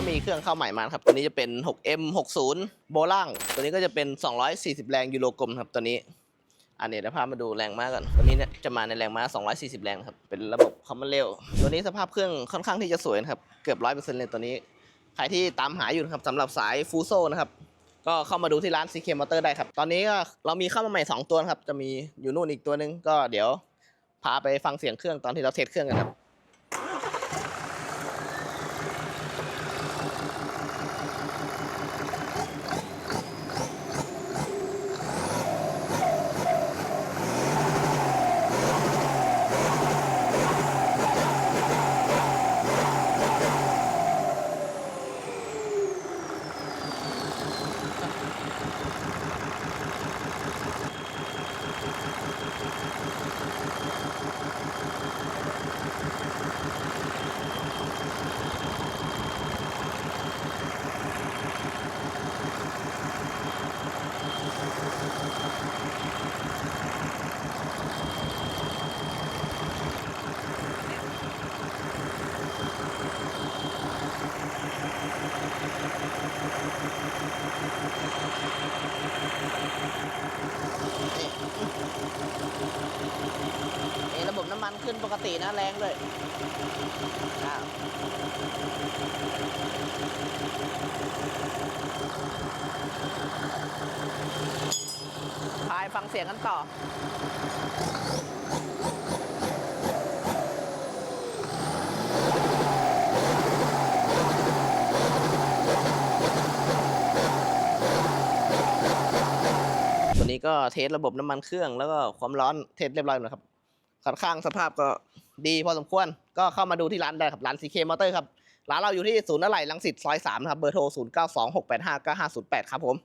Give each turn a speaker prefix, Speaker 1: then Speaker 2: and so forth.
Speaker 1: ก็มีเครื่องเข้าใหม่มาครับ ตัวนี้จะเป็น 6M60 โบล่าง ตัวนี้ก็จะเป็น 240 แรงยูโรกลมครับตัวนี้ อันนี้เดี๋ยวพามาดูแรงม้าก่อน ตัวนี้เนี่ยจะมาในแรงม้า 240 แรงครับ เป็นระบบคอมมอนเรลตัวนี้สภาพเครื่องค่อนข้างที่จะสวยครับ เกือบ100%เลยตัวนี้ ใครที่ตามหาอยู่ครับสำหรับสายฟูโซนะครับ ก็เข้ามาดูที่ร้าน CK Motor ได้ครับ ตอนนี้ก็เรามีเข้ามาใหม่ 2 ตัวครับ จะมีอยู่นู่นอีกตัวหนึง ก็เดี๋ยวพาไปฟังเสียงเครื่องตอนที่เราเทสเครื่องกันครับ เอระบบน้ำมันขึ้นปกตินะแรงเลยอ้าวพายฟังเสียงกันต่อ ก็เทสระบบน้ำมันเครื่องแล้วก็ความร้อนเทสเรียบร้อยหมดแล้วครับค่อนข้างสภาพก็ดีพอสมควร ก็เข้ามาดูที่ร้านได้ครับร้านซีเคมอเตอร์ครับร้านเราอยู่ที่ศูนย์อะไหล่ลังสิตซอยสามครับเบอร์โทรศูนย์เก้าสองหกแปดห้าเก้าห้าศูนย์แปดครับผม